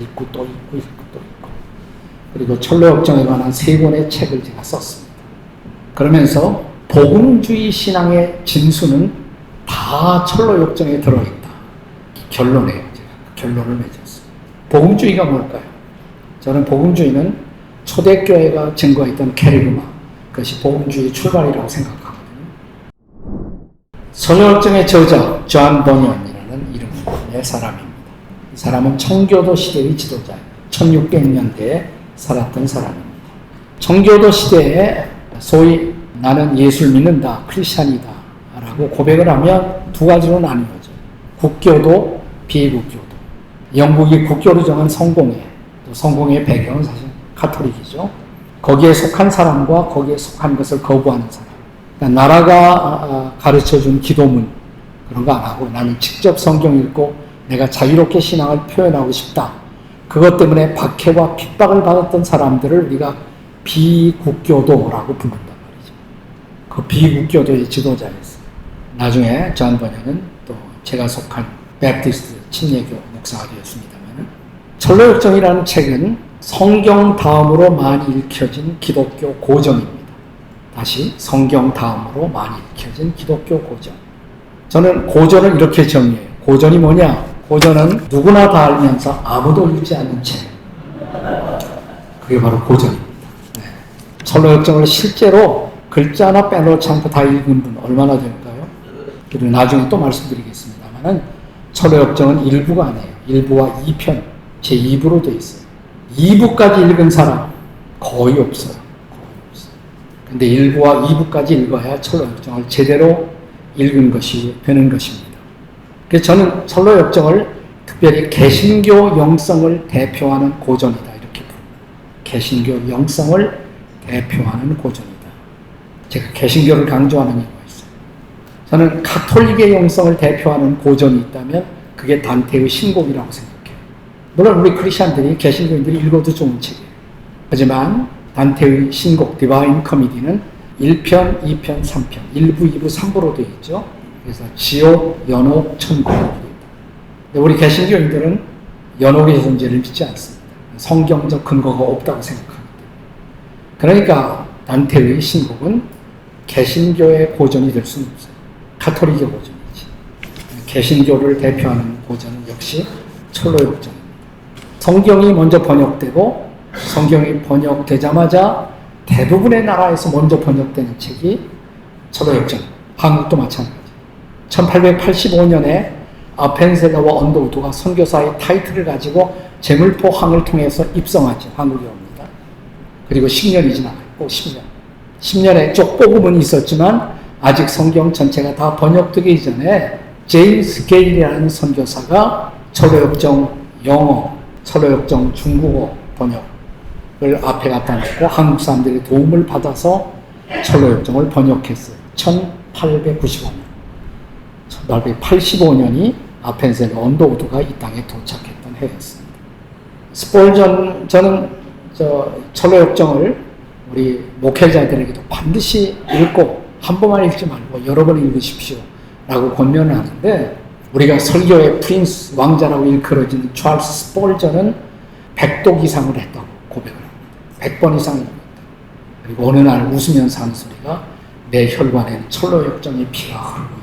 읽고 또 읽고 읽고 또 읽고 그리고 철로역정에 관한 세 권의 책을 제가 썼습니다. 그러면서 복음주의 신앙의 진수는 다 철로역정에 들어있다. 결론이에요. 제가 그 결론을 맺었어요. 복음주의가 뭘까요? 저는 복음주의는 초대교회가 증거했던 캐리그마 그것이 복음주의 출발이라고 생각하거든요. 철로역정의 저자 존 버니언이라는 이름의 사람입니다. 이 사람은 청교도 시대의 지도자, 1600년대에 살았던 사람입니다. 청교도 시대에 소위 나는 예수를 믿는다, 크리스찬이다 라고 고백을 하면 두 가지로 나뉘어져. 국교도, 비국교도. 영국이 국교로 정한 성공회, 또 성공의 배경은 사실 카톨릭이죠. 거기에 속한 사람과 거기에 속한 것을 거부하는 사람. 그러니까 나라가 가르쳐 준 기도문 그런 거 안 하고 나는 직접 성경 읽고 내가 자유롭게 신앙을 표현하고 싶다. 그것 때문에 박해와 핍박을 받았던 사람들을 우리가 비국교도라고 부른단 말이죠. 그 비국교도의 지도자였어요. 나중에 존 번연은 또 제가 속한 베프티스트 침례교 목사가 되었습니다만 철로역정이라는 책은 성경 다음으로 많이 읽혀진 기독교 고전입니다. 다시 성경 다음으로 많이 읽혀진 기독교 고전. 저는 고전을 이렇게 정의해요. 고전이 뭐냐? 고전은 누구나 다 알면서 아무도 읽지 않는 책. 그게 바로 고전입니다. 네. 철로역정을 실제로 글자 하나 빼놓지 않고 다 읽은 분 얼마나 될까요? 그리고 나중에 또 말씀드리겠습니다만은 철로역정은 일부가 아니에요. 일부와 2편, 제 2부로 되어 있어요. 2부까지 읽은 사람 거의 없어요. 거의 없어요. 근데 1부와 2부까지 읽어야 철로역정을 제대로 읽은 것이 되는 것입니다. 그래서 저는 철로역정을 특별히 개신교 영성을 대표하는 고전이다 이렇게 부릅니다. 개신교 영성을 대표하는 고전이다. 제가 개신교를 강조하는 이유가 있어요. 저는 가톨릭의 영성을 대표하는 고전이 있다면 그게 단테의 신곡이라고 생각해요. 물론 우리 크리스천들이 개신교인들이 읽어도 좋은 책이에요. 하지만 단테의 신곡 디바인 커미디는 1편, 2편, 3편, 1부, 2부, 3부로 되어 있죠. 그래서 지옥, 연옥, 되어 있다. 근데 우리 개신교인들은 연옥의 존재를 믿지 않습니다. 성경적 근거가 없다고 때문에. 그러니까 단테의 신곡은 개신교의 고전이 될 수는 없어요. 카톨릭의 고전이지. 개신교를 대표하는 고전은 역시 철로역전입니다. 성경이 먼저 번역되고 성경이 번역되자마자 대부분의 나라에서 먼저 번역되는 책이 철로역전. 한국도 마찬가지. 1885년에 아펜셀러와 언더우드가 선교사의 타이틀을 가지고 제물포 항을 통해서 입성하지 한국에 옵니다. 그리고 10년이 지나고 10년. 10년에 쪽보금은 있었지만 아직 성경 전체가 다 번역되기 이전에 제임스 게일이라는 선교사가 철로역정 영어, 철로역정 중국어 번역을 앞에 갖다 놓고 한국 사람들의 도움을 받아서 철로역정을 번역했어요. 1895년. 1885년이 아펜셀 언더우드가 이 땅에 도착했던 해였습니다. 스폴전 저는 저 철로 역정을 우리 목회자들에게도 반드시 읽고 한 번만 읽지 말고 여러 번 읽으십시오. 라고 권면을 하는데 우리가 설교의 프린스 왕자라고 일컬어지는 찰스 스폴전은 100독 이상을 했다고 고백을 합니다. 100번 이상 읽었다. 그리고 어느 날 웃으면서 하는 소리가 내 혈관에는 철로 역정의 피가 흐르고.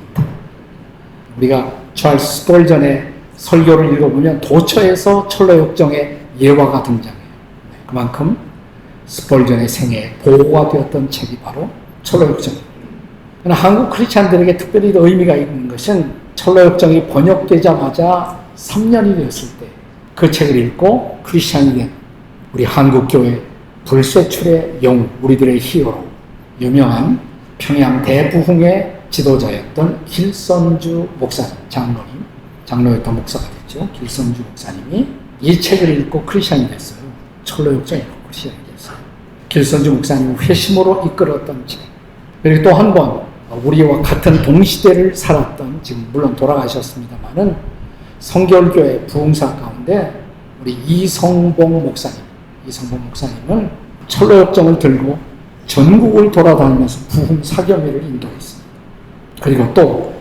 우리가 찰스 스폴전의 설교를 읽어보면 도처에서 철로역정의 예화가 등장해요. 네, 그만큼 스폴전의 생애에 보호가 되었던 책이 바로 철로역정입니다. 한국 크리스찬들에게 특별히 의미가 있는 것은 철로역정이 번역되자마자 3년이 되었을 때 그 책을 읽고 크리스찬이 된 우리 한국교회 불세출의 영, 우리들의 히어로, 유명한 평양 대부흥의 지도자였던 길선주 목사님, 장로님, 장로였던 목사가 됐죠. 길선주 목사님이 이 책을 읽고 크리스찬이 됐어요. 철로역정 읽고 크리스찬이 됐어요. 길선주 목사님 회심으로 이끌었던 책. 그리고 또 한 번 우리와 같은 동시대를 살았던 지금 물론 돌아가셨습니다만은 성결교회 부흥사 가운데 우리 이성봉 목사님, 이성봉 목사님은 철로역정을 들고 전국을 돌아다니면서 부흥 사경회를 인도했습니다. 그리고 또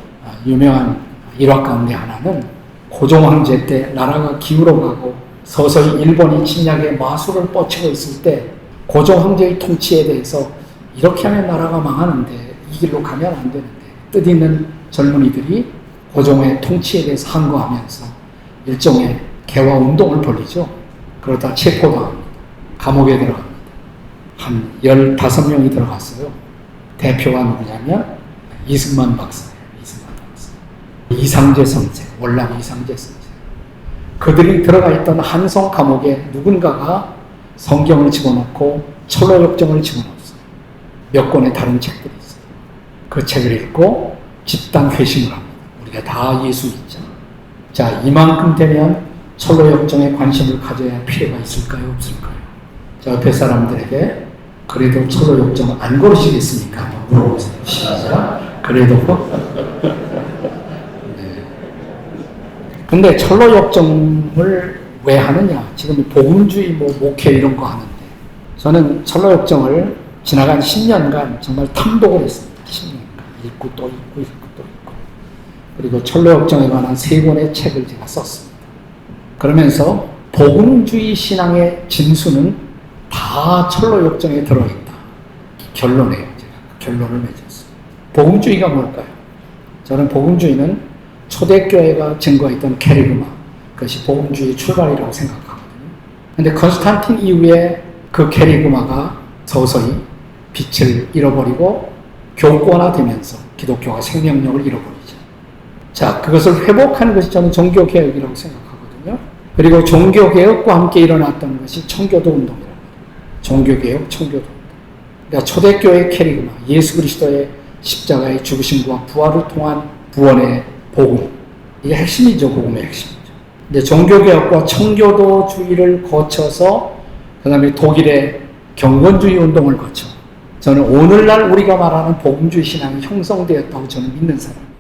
유명한 일화 가운데 하나는 고종 황제 때 나라가 기울어가고 서서히 일본이 침략의 마술을 뻗치고 있을 때 고종 황제의 통치에 대해서 이렇게 하면 나라가 망하는데 이 길로 가면 안 되는데 뜻 있는 젊은이들이 고종의 통치에 대해서 항거하면서 일종의 개화 운동을 벌리죠. 그러다 체포당합니다. 감옥에 들어갑니다. 한 15명이 들어갔어요. 대표가 누구냐면 이승만 박사예요. 이승만 박사. 이상재 선생, 월남 이상재 선생. 그들이 들어가 있던 한성 감옥에 누군가가 성경을 집어넣고 철로역정을 집어넣었어요. 몇 권의 다른 책들이 있어요. 그 책을 읽고 집단 회심을 합니다. 우리가 다 예수 믿자. 자, 이만큼 되면 철로역정에 관심을 가져야 할 필요가 있을까요? 없을까요? 자, 옆에 사람들에게 그래도 철로역정 안 걸으시겠습니까? 한번 물어보세요. 시작. 그래도 네. 근데 철로 역정을 왜 하느냐? 지금 복음주의 뭐 목회 이런 거 하는데 저는 철로 역정을 지나간 10년간 정말 탐독을 했습니다. 10년간 읽고 또 읽고 읽고 또 읽고 그리고 철로 역정에 관한 세 권의 책을 제가 썼습니다. 그러면서 복음주의 신앙의 진수는 다 철로 역정에 들어있다. 결론이에요. 제가 그 결론을 맺었어요. 복음주의가 뭘까요? 저는 복음주의는 초대교회가 증거했던 캐리그마 그것이 복음주의 출발이라고 생각하거든요. 근데 컨스탄틴 이후에 그 캐리그마가 서서히 빛을 잃어버리고 교권화되면서 기독교가 생명력을 잃어버리죠. 자, 그것을 회복하는 것이 저는 종교개혁이라고 생각하거든요. 그리고 종교개혁과 함께 일어났던 것이 청교도 운동이라고 해요. 종교개혁, 청교도 운동. 그러니까 초대교회 캐리그마, 예수 그리스도의 십자가의 죽으심과 부활을 통한 구원의 복음. 이게 핵심이죠, 복음의 핵심이죠. 근데 종교개혁과 청교도주의를 거쳐서 그 다음에 독일의 경건주의 운동을 거쳐 저는 오늘날 우리가 말하는 복음주의 신앙이 형성되었다고 저는 믿는 사람입니다.